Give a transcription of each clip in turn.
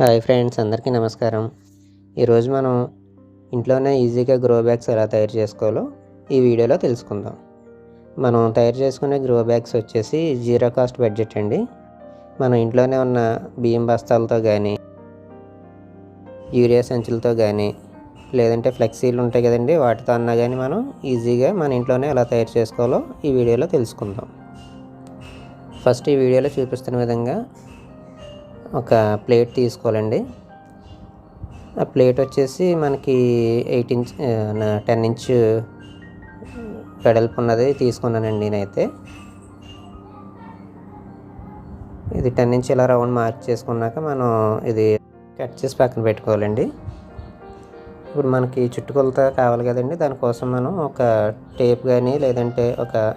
Hi friends అందరికీ నమస్కారం. ఈరోజు మనం ఇంట్లోనే ఈజీగా గ్రో బ్యాగ్స్ ఎలా తయారు చేసుకోవాలో ఈ వీడియోలో తెలుసుకుందాం. మనం తయారు చేసుకునే గ్రో బ్యాగ్స్ వచ్చేసి జీరో కాస్ట్ బడ్జెట్ అండి. మన ఇంట్లోనే ఉన్న బియ్యం బస్తాలతో కానీ యూరియా సంచులతో కానీ లేదంటే ఫ్లెక్సీలు ఉంటాయి కదండి వాటితో అన్నా కానీ మనం ఈజీగా మన ఇంట్లోనే ఎలా తయారు చేసుకోవాలో ఈ వీడియోలో తెలుసుకుందాం. ఫస్ట్ ఈ వీడియోలో చూపిస్తున్న విధంగా ఒక ప్లేట్ తీసుకోవాలండి. ఆ ప్లేట్ వచ్చేసి మనకి ఎయిట్ ఇంచ్ టెన్ ఇంచ్ వెడల్పు ఉన్నది తీసుకున్నానండి నేనైతే. ఇది టెన్ ఇంచ్ ఇలా రౌండ్ మార్క్ చేసుకున్నాక మనం ఇది కట్ చేసి పక్కన పెట్టుకోవాలండి. ఇప్పుడు మనకి చుట్టుకొలత కావాలి కదండి దానికోసం మనం ఒక టేప్ కానీ లేదంటే ఒక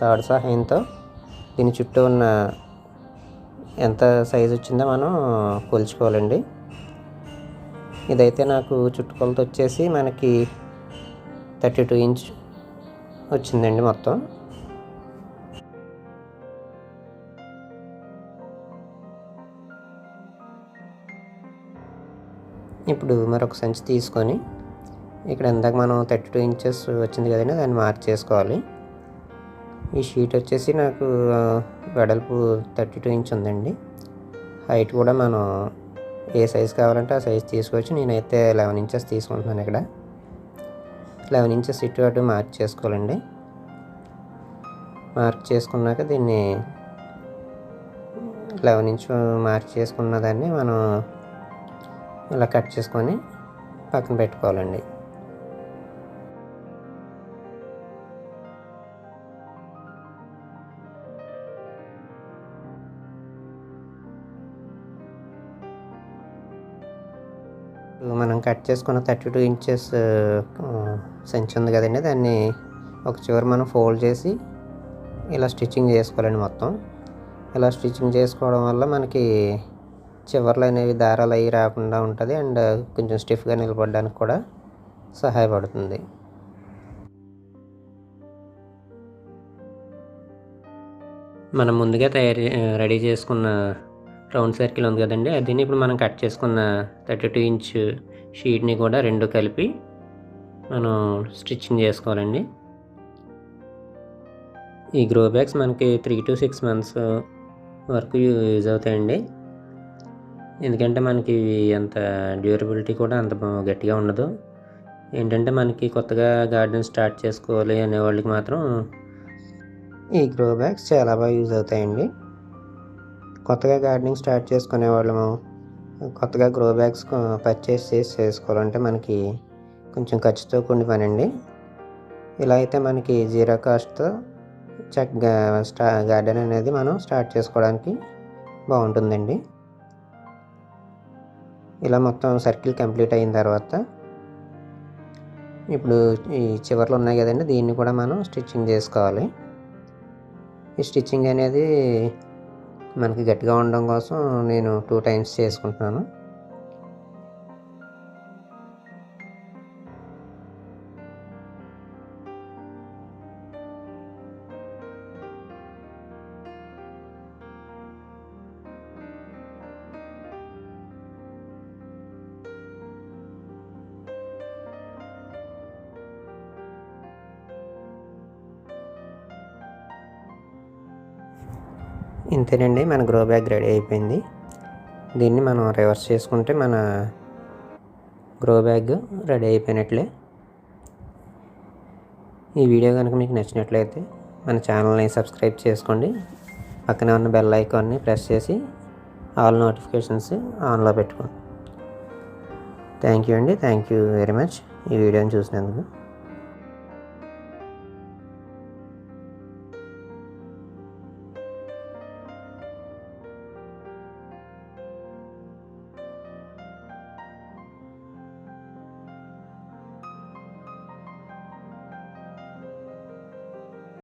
తాడు సహాయంతో దీని చుట్టూ ఉన్న ఎంత సైజు వచ్చిందో మనం కొలుచుకోవాలండి. ఇదైతే నాకు చుట్టుకొలత వచ్చేసి మనకి థర్టీ టూ ఇంచ్ వచ్చిందండి మొత్తం. ఇప్పుడు మరొక సంచి తీసుకొని ఇక్కడ ఇందాక మనం థర్టీ టూ ఇంచెస్ వచ్చింది కదండి దాన్ని మార్చేసుకోవాలి. ఈ షీట్ వచ్చేసి నాకు వెడల్పు థర్టీ టూ ఇంచ్ ఉందండి. హైట్ కూడా మనం ఏ సైజ్ కావాలంటే ఆ సైజ్ తీసుకోవచ్చు. నేనైతే లెవెన్ ఇంచెస్ తీసుకుంటున్నాను ఇక్కడ. లెవెన్ ఇంచెస్ ఇటు అటు మార్క్ చేసుకోవాలండి. మార్క్ చేసుకున్నాక దీన్ని లెవెన్ ఇంచ్ మార్క్ చేసుకున్న దాన్ని మనం ఇలా కట్ చేసుకొని పక్కన పెట్టుకోవాలండి. మనం కట్ చేసుకున్న థర్టీ టూ ఇంచెస్ సంచి ఉంది కదండి దాన్ని ఒక చివరి మనం ఫోల్డ్ చేసి ఇలా స్టిచ్చింగ్ చేసుకోవాలండి మొత్తం. ఇలా స్టిచ్చింగ్ చేసుకోవడం వల్ల మనకి చివర్లు అనేవి దారాలు అవి రాకుండా ఉంటుంది అండ్ కొంచెం స్టిఫ్గా నిలబడడానికి కూడా సహాయపడుతుంది. మనం ముందుగా తయారు రెడీ చేసుకున్న రౌండ్ సర్కిల్ ఉంది కదండి. అదిని ఇప్పుడు మనం కట్ చేసుకున్న థర్టీ టూ ఇంచ్ షీట్ని కూడా రెండు కలిపి మనం స్టిచ్చింగ్ చేసుకోవాలండి. ఈ గ్రో బ్యాగ్స్ మనకి త్రీ టు సిక్స్ మంత్స్ వరకు యూజ్ అవుతాయండి. ఎందుకంటే మనకి అంత డ్యూరబిలిటీ కూడా అంత గట్టిగా ఉండదు. ఏంటంటే మనకి కొత్తగా గార్డెన్ స్టార్ట్ చేసుకోవాలి అనే వాళ్ళకి మాత్రం ఈ గ్రో బ్యాగ్స్ చాలా బాగా యూజ్ అవుతాయండి. కొత్తగా గార్డెనింగ్ స్టార్ట్ చేసుకునే వాళ్ళము కొత్తగా గ్రో బ్యాగ్స్ పర్చేస్ చేసి చేసుకోవాలంటే మనకి కొంచెం ఖర్చుతో కూడిన పని అండి ఇలా అయితే మనకి జీరో కాస్ట్తో చక్కగా స్టా గార్డెన్ అనేది మనం స్టార్ట్ చేసుకోవడానికి బాగుంటుందండి. ఇలా మొత్తం సర్కిల్ కంప్లీట్ అయిన తర్వాత ఇప్పుడు ఈ చివర్లు ఉన్నాయి కదండి దీన్ని కూడా మనం స్టిచ్చింగ్ చేసుకోవాలి. ఈ స్టిచ్చింగ్ అనేది మనకి గట్టిగా ఉండడం కోసం నేను టూ టైమ్స్ చేసుకుంటున్నాను. ఇంతేనండి మన గ్రో బ్యాగ్ రెడీ అయిపోయింది. దీన్ని మనం రివర్స్ చేసుకుంటే మన గ్రో బ్యాగ్ రెడీ అయిపోయినట్లే. ఈ వీడియో కనుక మీకు నచ్చినట్లయితే మన ఛానల్ని సబ్స్క్రైబ్ చేసుకోండి. పక్కనే ఉన్న బెల్ ఐకాన్ని ప్రెస్ చేసి ఆల్ నోటిఫికేషన్స్ ఆన్లో పెట్టుకోండి. థ్యాంక్ యూ అండి థ్యాంక్ యూ వెరీ మచ్ ఈ వీడియోని చూసినందుకు.